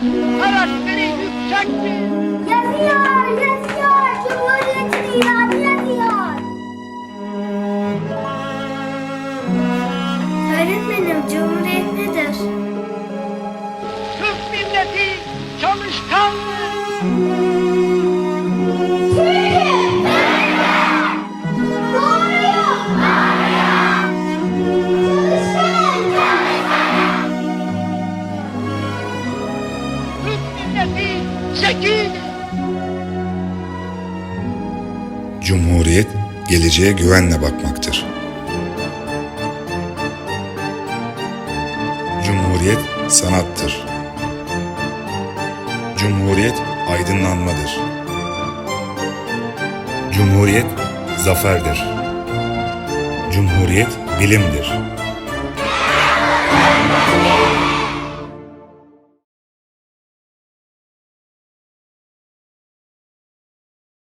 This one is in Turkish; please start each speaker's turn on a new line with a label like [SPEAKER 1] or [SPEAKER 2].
[SPEAKER 1] karakteri yüksektir.
[SPEAKER 2] Yazıyor, yazıyor. Cumhuriyetin ilanı yazıyor. Öğretmenim, Cumhuriyet nedir?
[SPEAKER 1] Türk milleti çalışkandır. Zekidir.
[SPEAKER 3] Cumhuriyet geleceğe güvenle bakmaktır. Cumhuriyet sanattır. Cumhuriyet aydınlanmadır. Cumhuriyet zaferdir. Cumhuriyet bilimdir.